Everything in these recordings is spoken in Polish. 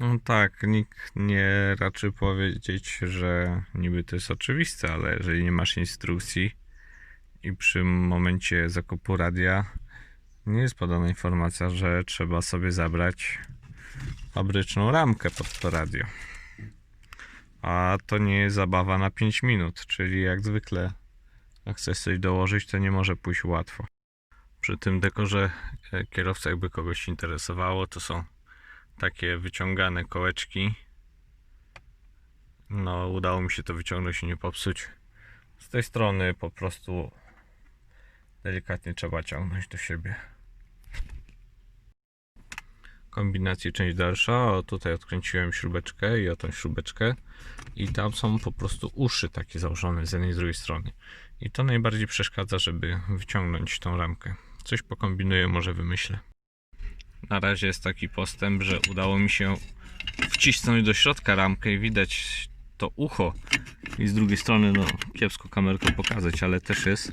No tak, nikt nie raczy powiedzieć, że niby to jest oczywiste, ale jeżeli nie masz instrukcji i przy momencie zakupu radia nie jest podana informacja, że trzeba sobie zabrać fabryczną ramkę pod to radio. A to nie jest zabawa na 5 minut, czyli jak zwykle jak chcesz coś dołożyć, to nie może pójść łatwo. Przy tym dekorze e, kierowca jakby kogoś interesowało, to są takie wyciągane kołeczki. No, udało mi się to wyciągnąć i nie popsuć. Z tej strony po prostu delikatnie trzeba ciągnąć do siebie. Kombinacji część dalsza. O, tutaj odkręciłem śrubeczkę i o tą śrubeczkę. I tam są po prostu uszy takie założone z jednej i z drugiej strony. I to najbardziej przeszkadza, żeby wyciągnąć tą ramkę. Coś pokombinuję, może wymyślę. Na razie jest taki postęp, że udało mi się wcisnąć do środka ramkę i widać to ucho. I z drugiej strony, no kiepsko kamerką pokazać, ale też jest.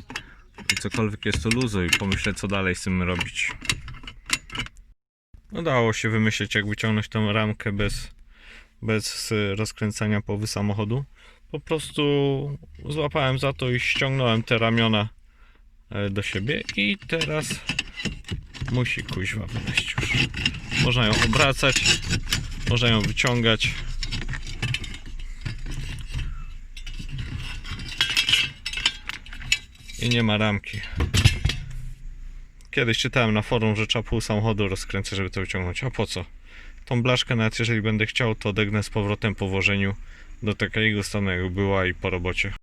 I cokolwiek jest to luzu i pomyślę co dalej z tym robić. Udało się wymyślić jak wyciągnąć tą ramkę bez, bez rozkręcania połowy samochodu. Po prostu złapałem za to i ściągnąłem te ramiona e, do siebie i teraz musi kuźwa wyleźć już. Można ją obracać, można ją wyciągać. I nie ma ramki. Kiedyś czytałem na forum, że trzeba pół samochodu rozkręcać, żeby to wyciągnąć. A po co? Tą blaszkę nawet jeżeli będę chciał, to odegnę z powrotem po włożeniu do takiego stanu jak była i po robocie.